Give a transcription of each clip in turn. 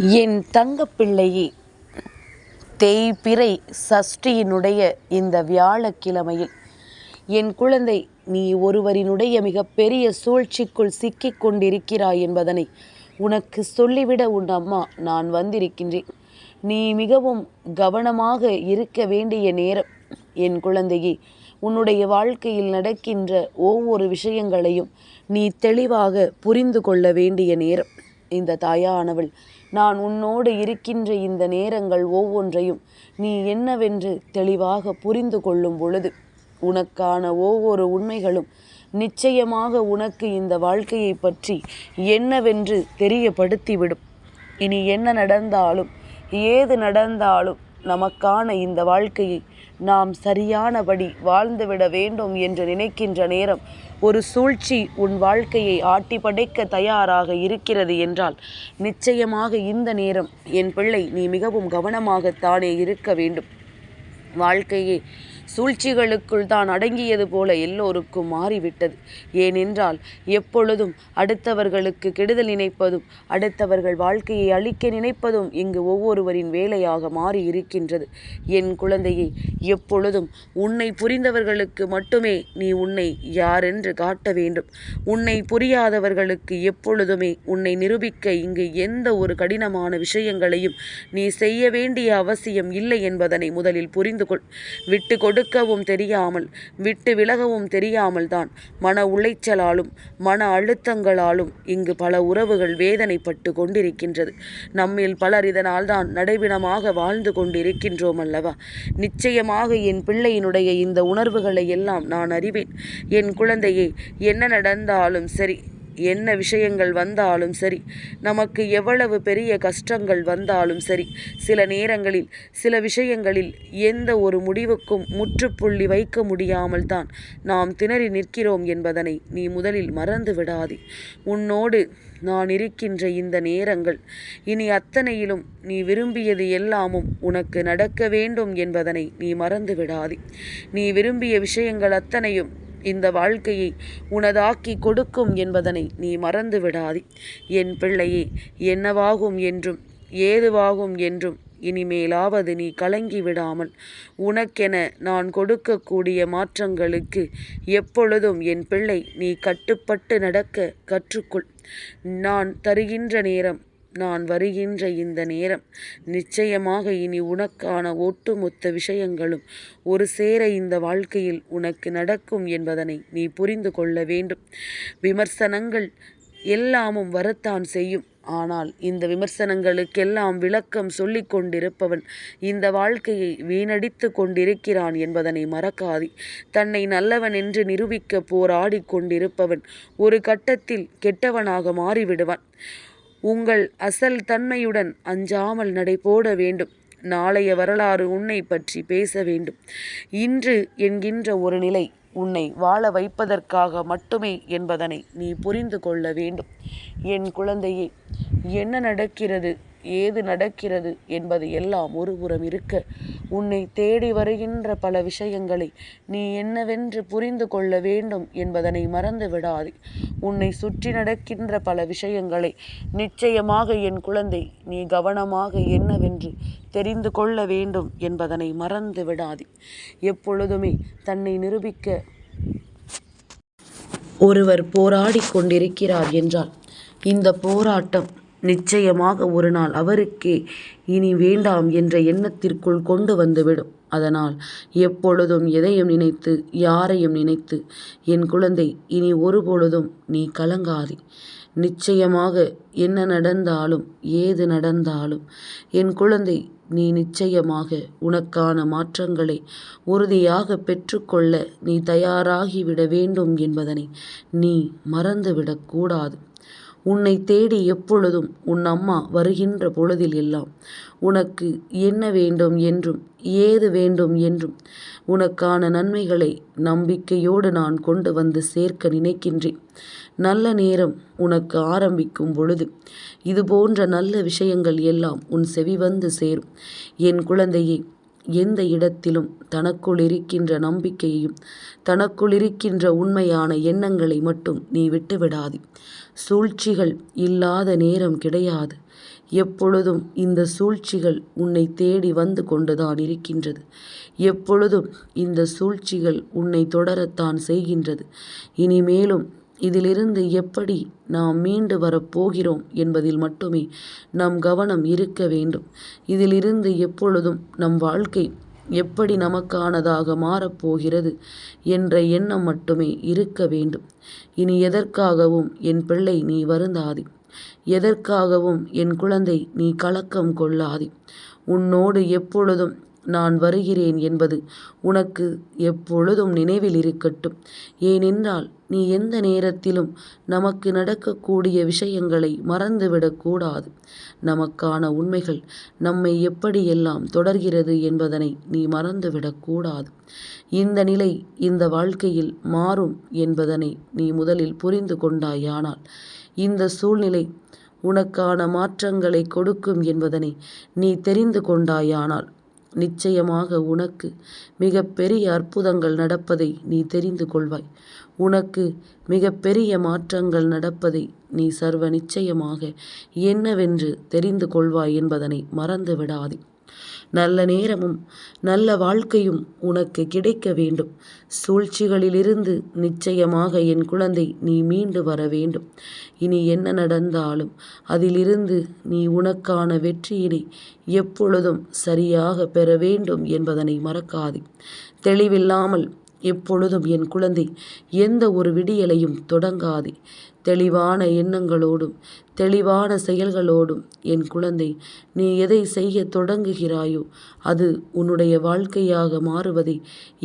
என் தங்கப்பிள்ளையே தேய்பிறை சஷ்டியினுடைய இந்த வியாழக்கிழமையில் என் குழந்தை நீ ஒருவரினுடைய மிகப்பெரிய சூழ்ச்சிக்குள் சிக்கிக் கொண்டிருக்கிறாய் என்பதனை உனக்கு சொல்லிவிட உன் அம்மா நான் வந்திருக்கின்றேன். நீ மிகவும் கவனமாக இருக்க வேண்டிய நேரம். என் குழந்தையே உன்னுடைய வாழ்க்கையில் நடக்கின்ற ஒவ்வொரு விஷயங்களையும் நீ தெளிவாக புரிந்து கொள்ள வேண்டிய நேரம். இந்த தாயானவள். நான் உன்னோடு இருக்கின்ற இந்த நேரங்கள் ஒவ்வொன்றையும் நீ என்னவென்று தெளிவாக புரிந்து கொள்ளும் பொழுது உனக்கான ஒவ்வொரு உண்மைகளும் நிச்சயமாக உனக்கு இந்த வாழ்க்கையை பற்றி என்னவென்று தெரியப்படுத்திவிடும். இனி என்ன நடந்தாலும் ஏது நடந்தாலும் நமக்கான இந்த வாழ்க்கையை நாம் சரியானபடி வாழ்ந்துவிட வேண்டும் என்று நினைக்கின்ற நேரம் ஒரு சூழ்ச்சி உன் வாழ்க்கையை ஆட்டி படைக்க தயாராக இருக்கிறது என்றால் நிச்சயமாக இந்த நேரம் என் பிள்ளை நீ மிகவும் கவனமாகத்தானே இருக்க வேண்டும். வாழ்க்கையே சூழ்ச்சிகளுக்குள் தான் அடங்கியது போல எல்லோருக்கும் மாறிவிட்டது. ஏனென்றால் எப்பொழுதும் அடுத்தவர்களுக்கு கெடுதல் நினைப்பதும் அடுத்தவர்கள் வாழ்க்கையை அழிக்க நினைப்பதும் இங்கு ஒவ்வொருவரின் வேலையாக மாறி இருக்கின்றது என் குழந்தையை எப்பொழுதும் உன்னை புரிந்தவர்களுக்கு மட்டுமே நீ உன்னை யாரென்று காட்ட வேண்டும். உன்னை புரியாதவர்களுக்கு எப்பொழுதுமே உன்னை நிரூபிக்க இங்கு எந்த ஒரு கடினமான விஷயங்களையும் நீ செய்ய வேண்டிய அவசியம் இல்லை என்பதனை முதலில் புரிந்து கொள் விட்டு கொடுக்கவும் தெரியாமல் விட்டு விலகவும் தெரியாமல் தான் மன உளைச்சலாலும் மன அழுத்தங்களாலும் இங்கு பல உறவுகள் வேதனைப்பட்டு கொண்டிருக்கின்றது. நம்மில் பலர் இதனால் தான் நடைபிணமாக வாழ்ந்து கொண்டிருக்கின்றோம் அல்லவா? நிச்சயமாக என் பிள்ளையினுடைய இந்த உணர்வுகளை எல்லாம் நான் அறிவேன். என் குழந்தையை என்ன நடந்தாலும் சரி என்ன விஷயங்கள் வந்தாலும் சரி நமக்கு எவ்வளவு பெரிய கஷ்டங்கள் வந்தாலும் சரி சில நேரங்களில் சில விஷயங்களில் எந்த ஒரு முடிவுக்கும் முற்றுப்புள்ளி வைக்க முடியாமல் தான் நாம் திணறி நிற்கிறோம் என்பதனை நீ முதலில் மறந்து விடாதே. உன்னோடு நான் இருக்கின்ற இந்த நேரங்கள் இனி அத்தனையிலும் நீ விரும்பியது எல்லாமும் உனக்கு நடக்க வேண்டும் என்பதனை நீ மறந்து விடாதே. நீ விரும்பிய விஷயங்கள் அத்தனையும் இந்த வாழ்க்கையை உனதாக்கி கொடுக்கும் என்பதனை நீ மறந்து விடாதே என் பிள்ளையே என்னவாகும் என்றும் ஏதுவாகும் என்றும் இனிமேலாவது நீ கலங்கி விடாமல் உனக்கென நான் கொடுக்கக்கூடிய மாற்றங்களுக்கு எப்பொழுதும் என் பிள்ளை நீ கட்டுப்பட்டு நடக்க கற்றுக்கொள். நான் தருகின்ற நேரம் நான் வருகின்ற இந்த நேரம் நிச்சயமாக இனி உனக்கான ஒட்டுமொத்த விஷயங்களும் ஒரு சேர இந்த வாழ்க்கையில் உனக்கு நடக்கும் என்பதனை நீ புரிந்து கொள்ள வேண்டும். விமர்சனங்கள் எல்லாமும் வரத்தான் செய்யும். ஆனால் இந்த விமர்சனங்களுக்கெல்லாம் விளக்கம் சொல்லிக் கொண்டிருப்பவன் இந்த வாழ்க்கையை வீணடித்து கொண்டிருக்கிறான் என்பதனை மறக்காதி. தன்னை நல்லவன் என்று நிரூபிக்க போராடி கொண்டிருப்பவன் ஒரு கட்டத்தில் கெட்டவனாக மாறிவிடுவான். உங்கள் அசல் தன்மையுடன் அஞ்சாமல் நடைபோட வேண்டும். நாளைய வரலாறு உன்னை பற்றி பேச வேண்டும். இன்று என்கின்ற ஒரு நிலை உன்னை வாழ வைப்பதற்காக மட்டுமே என்பதனை நீ புரிந்து கொள்ள வேண்டும். என் குழந்தையே என்ன நடக்கிறது? ஏது நடக்கிறது என்பது எல்லாம் ஒருபுறம் இருக்க. உன்னை தேடி வருகின்ற பல விஷயங்களை நீ என்னவென்று புரிந்து கொள்ள வேண்டும் என்பதனை மறந்து விடாதே. உன்னை சுற்றி நடக்கின்ற பல விஷயங்களை நிச்சயமாக என் குழந்தை நீ கவனமாக என்னவென்று தெரிந்து கொள்ள வேண்டும் என்பதனை மறந்து விடாதே. எப்பொழுதுமே தன்னை நிரூபிக்க ஒருவர் போராடி கொண்டிருக்கிறார் என்றால் இந்த போராட்டம் நிச்சயமாக ஒரு நாள் அவருக்கே இனி வேண்டாம் என்ற எண்ணத்திற்குள் கொண்டு வந்துவிடும். அதனால் எப்பொழுதும் எதையும் நினைத்து யாரையும் நினைத்து என் குழந்தை இனி ஒருபொழுதும் நீ கலங்காதே. நிச்சயமாக என்ன நடந்தாலும் ஏது நடந்தாலும் என் குழந்தை நீ நிச்சயமாக உனக்கான மாற்றங்களை உறுதியாக பெற்றுக்கொள்ள நீ தயாராகிவிட வேண்டும் என்பதனை நீ மறந்துவிடக்கூடாது உன்னை தேடி எப்பொழுதும் உன் அம்மா வருகின்ற பொழுதில் எல்லாம். உனக்கு என்ன வேண்டும் என்றும் ஏது வேண்டும் என்றும் உனக்கான நன்மைகளை நம்பிக்கையோடு நான் கொண்டு வந்து சேர்க்க நினைக்கின்றேன். நல்ல நேரம் உனக்கு ஆரம்பிக்கும் பொழுது இது போன்ற நல்ல விஷயங்கள் எல்லாம் உன் செவி வந்து சேரும். என் குழந்தையே எந்த இடத்திலும் தனக்குள் இருக்கின்ற நம்பிக்கையையும் தனக்குள் இருக்கின்ற உண்மையான எண்ணங்களை மட்டும் நீ விட்டுவிடாதே. சூழ்ச்சிகள் இல்லாத நேரம் கிடையாது. எப்பொழுதும் இந்த சூழ்ச்சிகள் உன்னை தேடி வந்து கொண்டுதான் இருக்கின்றது. எப்பொழுதும் இந்த சூழ்ச்சிகள் உன்னை தொடரத்தான் செய்கின்றது. இனிமேலும் இதிலிருந்து எப்படி நாம் மீண்டு வரப்போகிறோம் என்பதில் மட்டுமே நம் கவனம் இருக்க வேண்டும். இதிலிருந்து எப்பொழுதும் நம் வாழ்க்கை எப்படி நமக்கானதாக மாறப்போகிறது என்ற எண்ணம் மட்டுமே இருக்க வேண்டும். இனி எதற்காகவும் என் பிள்ளை நீ வருந்தாதே? எதற்காகவும் என் குழந்தை நீ கலக்கம் கொள்ளாதே? உன்னோடு எப்பொழுதும் நான் வருகிறேன் என்பது உனக்கு எப்பொழுதும் நினைவில் இருக்கட்டும். ஏனென்றால் நீ எந்த நேரத்திலும் நமக்கு நடக்கக்கூடிய விஷயங்களை மறந்துவிடக்கூடாது நமக்கான உண்மைகள் நம்மை எப்படியெல்லாம் தொடர்கிறது என்பதனை நீ மறந்துவிடக்கூடாது இந்த நிலை இந்த வாழ்க்கையில் மாறும் என்பதனை நீ முதலில் புரிந்து கொண்டாயானால் இந்த சூழ்நிலை உனக்கான மாற்றங்களை கொடுக்கும் என்பதனை நீ தெரிந்து கொண்டாயானால் நிச்சயமாக உனக்கு மிக பெரிய அற்புதங்கள் நடப்பதை நீ தெரிந்து கொள்வாய். உனக்கு மிகப்பெரிய மாற்றங்கள் நடப்பதை நீ சர்வ நிச்சயமாக என்னவென்று தெரிந்து கொள்வாய் என்பதனை மறந்து விடாதே நல்ல நேரமும் நல்ல வாழ்க்கையும் உனக்கு கிடைக்க வேண்டும். சூழ்ச்சிகளிலிருந்து நிச்சயமாக என் குழந்தை நீ மீண்டு வர வேண்டும். இனி என்ன நடந்தாலும் அதிலிருந்து நீ உனக்கான வெற்றியினை எப்பொழுதும் சரியாக பெற வேண்டும் என்பதனை மறக்காதே. தெளிவில்லாமல் எப்பொழுதும் என் குழந்தை எந்த ஒரு விடியலையும் தொடங்காதே. தெளிவான எண்ணங்களோடும் தெளிவான செயல்களோடும் என் குழந்தை நீ எதை செய்ய தொடங்குகிறாயோ அது உன்னுடைய வாழ்க்கையாக மாறுவதை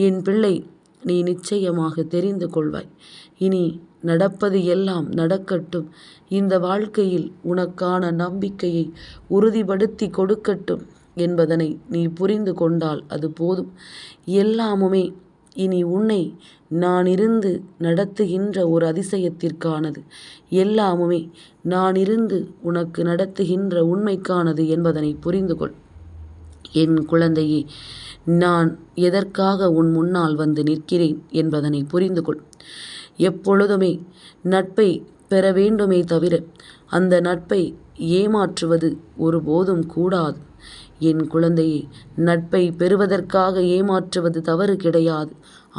என் பிள்ளை நீ நிச்சயமாக தெரிந்து கொள்வாய். இனி நடப்பது எல்லாம் நடக்கட்டும். இந்த வாழ்க்கையில் உனக்கான நம்பிக்கையை உறுதிப்படுத்தி கொடுக்கட்டும் என்பதனை நீ புரிந்து கொண்டால் அது போதும். எல்லாமுமே இனி உன்னை நான் இருந்து நடத்துகின்ற ஒரு அதிசயத்திற்கானது. எல்லாமுமே நான் இருந்து உனக்கு நடத்துகின்ற உண்மைக்கானது என்பதனை புரிந்து கொள் என் குழந்தையே நான் எதற்காக உன் முன்னால் வந்து நிற்கிறேன் என்பதனை புரிந்து கொள் எப்பொழுதுமே நட்பை பெற வேண்டுமே தவிர அந்த நட்பை ஏமாற்றுவது ஒருபோதும் கூடாது. என் குழந்தையை நட்பை பெறுவதற்காக ஏமாற்றுவது தவறு கிடையாது.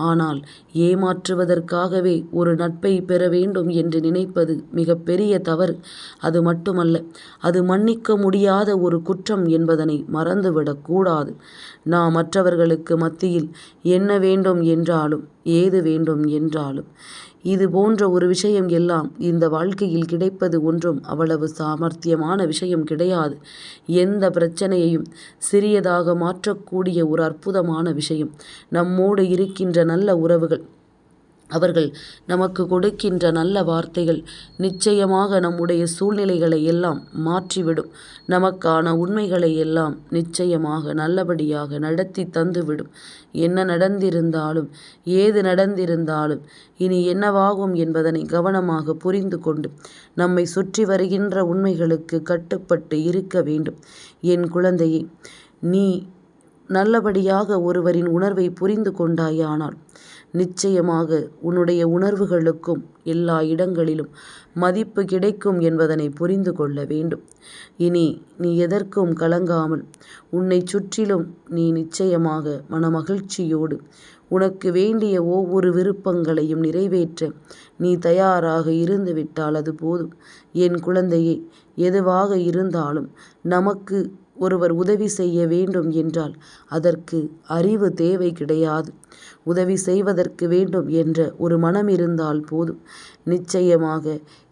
ஆனால் ஏமாற்றுவதற்காகவே ஒரு நட்பை பெற வேண்டும் என்று நினைப்பது மிகப்பெரிய தவறு. அது மட்டுமல்ல அது மன்னிக்க முடியாத ஒரு குற்றம் என்பதனை மறந்துவிடக்கூடாது நாம் மற்றவர்களுக்கு மத்தியில் என்ன வேண்டும் என்றாலும் ஏது வேண்டும் என்றாலும் இது போன்ற ஒரு விஷயம் எல்லாம் இந்த வாழ்க்கையில் கிடைப்பது ஒன்றும் அவ்வளவு சாமர்த்தியமான விஷயம் கிடையாது. எந்த பிரச்சனையையும் சிறியதாக மாற்றக்கூடிய ஒரு அற்புதமான விஷயம். நம்மோடு இருக்கின்ற நல்ல உறவுகள் அவர்கள் நமக்கு கொடுக்கின்ற நல்ல வார்த்தைகள் நிச்சயமாக நம்முடைய சூழ்நிலைகளை எல்லாம் மாற்றிவிடும். நமக்கான உண்மைகளை எல்லாம் நிச்சயமாக நல்லபடியாக நடத்தி தந்துவிடும். என்ன நடந்திருந்தாலும் ஏது நடந்திருந்தாலும் இனி என்னவாகும் என்பதனை கவனமாக புரிந்து கொண்டு நம்மை சுற்றி வருகின்ற உண்மைகளுக்கு கட்டுப்பட்டு இருக்க வேண்டும். என் குழந்தையே நீ நல்லபடியாக ஒருவரின் உணர்வை புரிந்து கொண்டாயானால் நிச்சயமாக உன்னுடைய உணர்வுகளுக்கும் எல்லா இடங்களிலும் மதிப்பு கிடைக்கும் என்பதனை புரிந்து கொள்ள வேண்டும். இனி நீ எதற்கும் கலங்காமல் உன்னை சுற்றிலும் நீ நிச்சயமாக மனமகிழ்ச்சியோடு உனக்கு வேண்டிய ஒவ்வொரு விருப்பங்களையும் நிறைவேற்ற நீ தயாராக இருந்துவிட்டால் அது போதும். என் குழந்தையை எதுவாக இருந்தாலும் நமக்கு ஒருவர் உதவி செய்ய வேண்டும் என்றால் அதற்கு அறிவு தேவை கிடையாது. உதவி செய்வதற்கு வேண்டும் என்ற ஒரு மனம் இருந்தால் போதும். நிச்சயமாக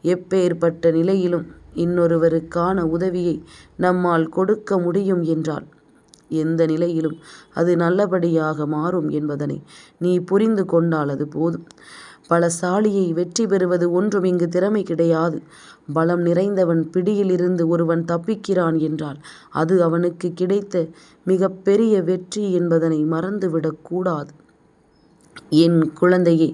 எப்பேற்பட்ட நிலையிலும் இன்னொருவருக்கான உதவியை நம்மால் கொடுக்க முடியும் என்றால் எந்த நிலையிலும் அது நல்லபடியாக மாறும் என்பதனை நீ புரிந்து கொண்டால் அது போதும். பலசாலியை வெற்றி பெறுவது ஒன்றும் இங்கு திறமை கிடையாது. பலம் நிறைந்தவன் பிடியிலிருந்து ஒருவன் தப்பிக்கிறான் என்றால் அது அவனுக்கு கிடைத்த மிக பெரிய வெற்றி என்பதனை மறந்துவிடக்கூடாது என் குழந்தையே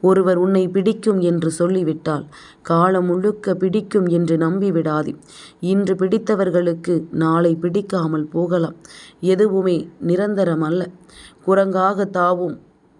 ஒருவர் உன்னை பிடிக்கும் என்று சொல்லிவிட்டால் காலம் முழுக்க பிடிக்கும் என்று நம்பிவிடாதே. இன்று பிடித்தவர்களுக்கு நாளை பிடிக்காமல் போகலாம். எதுவுமே நிரந்தரமல்ல. குரங்காக தாவும்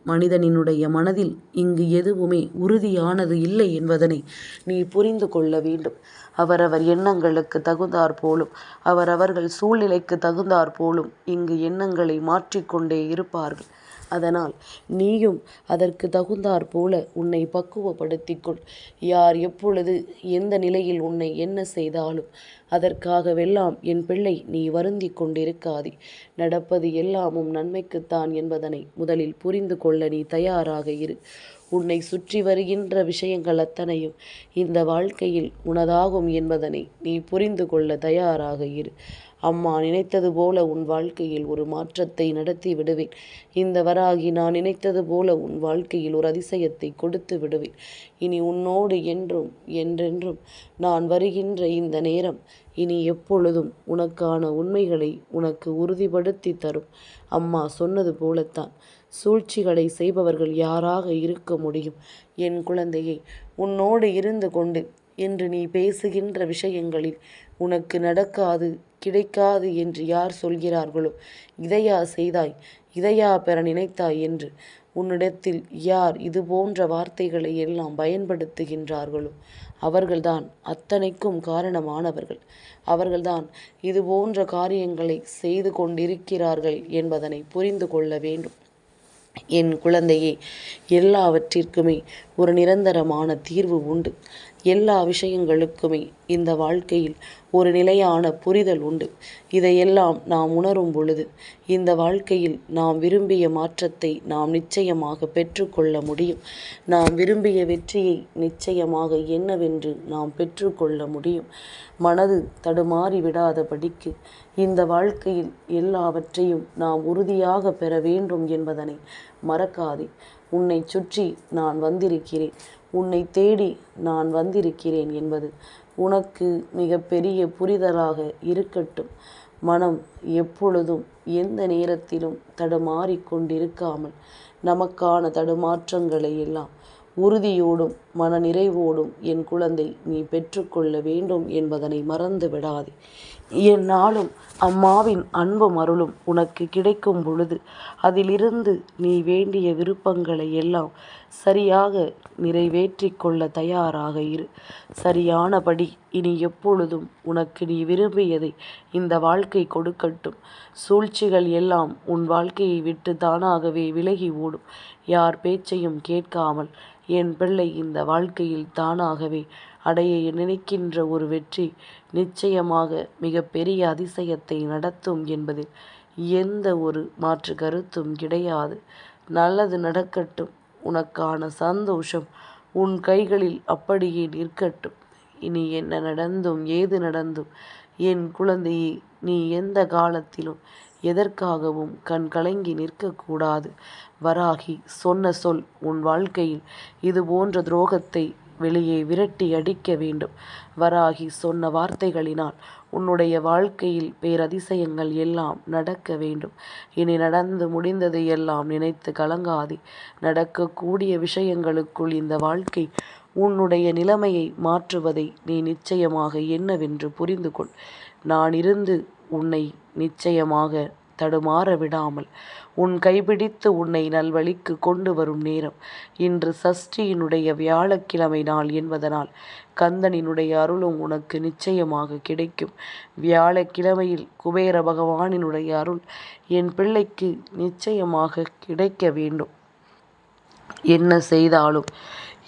மனிதனினுடைய மனதில் இங்கு எதுவுமே உறுதியானது இல்லை என்பதனை நீ புரிந்து கொள்ள வேண்டும். அவரவர் எண்ணங்களுக்கு தகுந்தாற் போலும் அவரவர்கள் சூழ்நிலைக்கு தகுந்தாற் போலும் இங்கு எண்ணங்களை மாற்றிக்கொண்டே இருப்பார்கள். அதனால் நீயும் அதற்கு தகுந்தாற் போல உன்னை பக்குவப்படுத்திக்கொள். யார் எப்பொழுது எந்த நிலையில் உன்னை என்ன செய்தாலும் அதற்காகவெல்லாம் என் பிள்ளை நீ வருந்தி கொண்டிருக்காதே. நடப்பது எல்லாமும் நன்மைக்குத்தான் என்பதனை முதலில் புரிந்து கொள்ள நீ தயாராக இரு. உன்னை சுற்றி வருகின்ற விஷயங்கள் அத்தனையும் இந்த வாழ்க்கையில் உனதாகும் என்பதனை நீ புரிந்து கொள்ள தயாராக இரு. அம்மா நினைத்தது போல உன் வாழ்க்கையில் ஒரு மாற்றத்தை நடத்தி விடுவேன். இந்த வராகி நான் நினைத்தது போல உன் வாழ்க்கையில் ஒரு அதிசயத்தை கொடுத்து விடுவேன். இனி உன்னோடு என்றும் என்றென்றும் நான் வருகின்ற இந்த நேரம் இனி எப்பொழுதும் உனக்கான உண்மைகளை உனக்கு உறுதிப்படுத்தி தரும். அம்மா சொன்னது போலத்தான். சூழ்ச்சிகளை செய்பவர்கள் யாராக இருக்க முடியும்? என் குழந்தையை உன்னோடு இருந்து கொண்டு என்று நீ பேசுகின்ற விஷயங்களில் உனக்கு நடக்காது கிடைக்காது என்று யார் சொல்கிறார்களோ இதையா செய்தாய் இதையா பெற நினைத்தாய் என்று உன்னிடத்தில் யார் இது போன்ற வார்த்தைகளை எல்லாம் பயன்படுத்துகின்றார்களோ அவர்கள்தான் அத்தனைக்கும் காரணமானவர்கள். அவர்கள்தான் இது போன்ற காரியங்களை செய்து கொண்டிருக்கிறார்கள் என்பதனை புரிந்து கொள்ள வேண்டும். என் குழந்தையே எல்லாவற்றிற்குமே ஒரு நிரந்தரமான தீர்வு உண்டு. எல்லா விஷயங்களுக்குமே இந்த வாழ்க்கையில் ஒரு நிலையான புரிதல் உண்டு. இதையெல்லாம் நாம் உணரும் பொழுது இந்த வாழ்க்கையில் நாம் விரும்பிய மாற்றத்தை நாம் நிச்சயமாக பெற்றுக்கொள்ள முடியும். நாம் விரும்பிய வெற்றியை நிச்சயமாக என்னவென்று நாம் பெற்றுக்கொள்ள முடியும். மனது தடுமாறி விடாதபடிக்கு இந்த வாழ்க்கையில் எல்லாவற்றையும் நாம் உறுதியாக பெற வேண்டும் என்பதனை மறக்காதே. உன்னை சுற்றி நான் வந்திருக்கிறேன். உன்னை தேடி நான் வந்திருக்கிறேன் என்பது உனக்கு மிகப்பெரிய புரிதலாக இருக்கட்டும். மனம் எப்பொழுதும் எந்த நேரத்திலும் தடுமாறிக்கொண்டிருக்காமல் நமக்கான தடுமாற்றங்களை எல்லாம் உறுதியோடும் மன நிறைவோடும் என் குழந்தை நீ பெற்றுக்கொள்ள வேண்டும் என்பதனை மறந்து விடாதே என்னாலும் அம்மாவின் அன்பும் அருளும் உனக்கு கிடைக்கும் பொழுது அதிலிருந்து நீ வேண்டிய விருப்பங்களை எல்லாம் சரியாக நிறைவேற்றி கொள்ள தயாராக இரு. சரியானபடி இனி எப்பொழுதும் உனக்கு நீ விரும்பியதை இந்த வாழ்க்கை கொடுக்கட்டும். சூழ்ச்சிகள் எல்லாம் உன் வாழ்க்கையை விட்டு தானாகவே விலகி ஓடும். யார் பேச்சையும் கேட்காமல் என் பிள்ளை இந்த வாழ்க்கையில் தானாகவே அடைய நினைக்கின்ற ஒரு வெற்றி நிச்சயமாக மிகப்பெரிய அதிசயத்தை நடத்தும் என்பதில் எந்த ஒரு மாற்று கருத்தும் கிடையாது. நல்லது நடக்கட்டும். உனக்கான சந்தோஷம் உன் கைகளில் அப்படியே நிற்கட்டும். இனி என்ன நடந்தும் ஏது நடந்தும் என் குழந்தையே நீ எந்த காலத்திலும் எதற்காகவும் கண் கலங்கி நிற்கக்கூடாது. வராகி சொன்ன சொல் உன் வாழ்க்கையில் இது போன்ற துரோகத்தை வெளியே விரட்டி அடிக்க வேண்டும். வராகி சொன்ன வார்த்தைகளினால் உன்னுடைய வாழ்க்கையில் பேரதிசயங்கள் எல்லாம் நடக்க வேண்டும். இனி நடந்து முடிந்ததை எல்லாம் நினைத்து கலங்காதே. நடக்கக்கூடிய விஷயங்களுக்குள் இந்த வாழ்க்கை உன்னுடைய நிலைமையை மாற்றுவதை நீ நிச்சயமாக என்னவென்று புரிந்து கொள். நான் இருந்து உன்னை நிச்சயமாக தடுமாற விடாமல் உன் கைபிடித்து உன்னை நல்வழிக்கு கொண்டு வரும் நேரம். இன்று சஷ்டியினுடைய வியாழக்கிழமை நாள் என்பதனால் கந்தனினுடைய அருளும் உனக்கு நிச்சயமாக கிடைக்கும். வியாழக்கிழமையில் குபேர பகவானினுடைய அருள் என் பிள்ளைக்கு நிச்சயமாக கிடைக்க வேண்டும். என்ன செய்தாலும்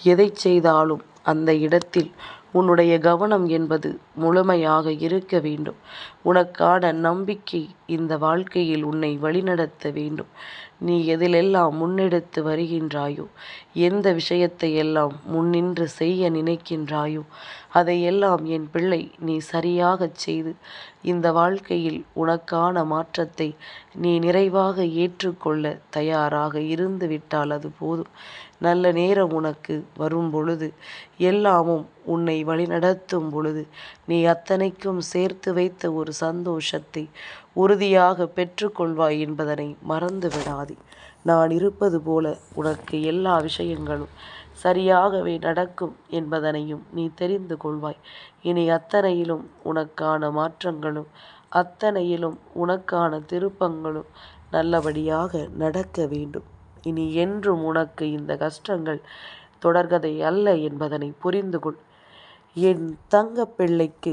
எதை செய்தாலும் அந்த இடத்தில் உன்னுடைய கவனம் என்பது முழுமையாக இருக்க வேண்டும். உனக்கான நம்பிக்கை இந்த வாழ்க்கையில் உன்னை வழிநடத்த வேண்டும். நீ எதிலெல்லாம் முன்னெடுத்து வருகின்றாயோ? எந்த விஷயத்தை எல்லாம் முன்னின்று செய்ய நினைக்கின்றாயோ? அதையெல்லாம் என் பிள்ளை நீ சரியாகச் செய்து இந்த வாழ்க்கையில் உனக்கான மாற்றத்தை நீ நிறைவாக ஏற்றுக்கொள்ள தயாராக இருந்து விட்டால் அது போதும். நல்ல நேரம் உனக்கு வரும் பொழுது எல்லாமும் உன்னை வழிநடத்தும் பொழுது நீ அத்தனைக்கும் சேர்த்து வைத்த ஒரு சந்தோஷத்தை உறுதியாக பெற்றுக்கொள்வாய் என்பதனை மறந்து விடாதே நான் இருப்பது போல உனக்கு எல்லா விஷயங்களும் சரியாகவே நடக்கும் என்பதனையும் நீ தெரிந்து கொள்வாய். இனி அத்தனையிலும் உனக்கான மாற்றங்களும் அத்தனையிலும் உனக்கான திருப்பங்களும் நல்லபடியாக நடக்க வேண்டும். இனி என்றும் உனக்கு இந்த கஷ்டங்கள் தொடர்கதை அல்ல என்பதனை புரிந்து கொள். என் தங்க பிள்ளைக்கு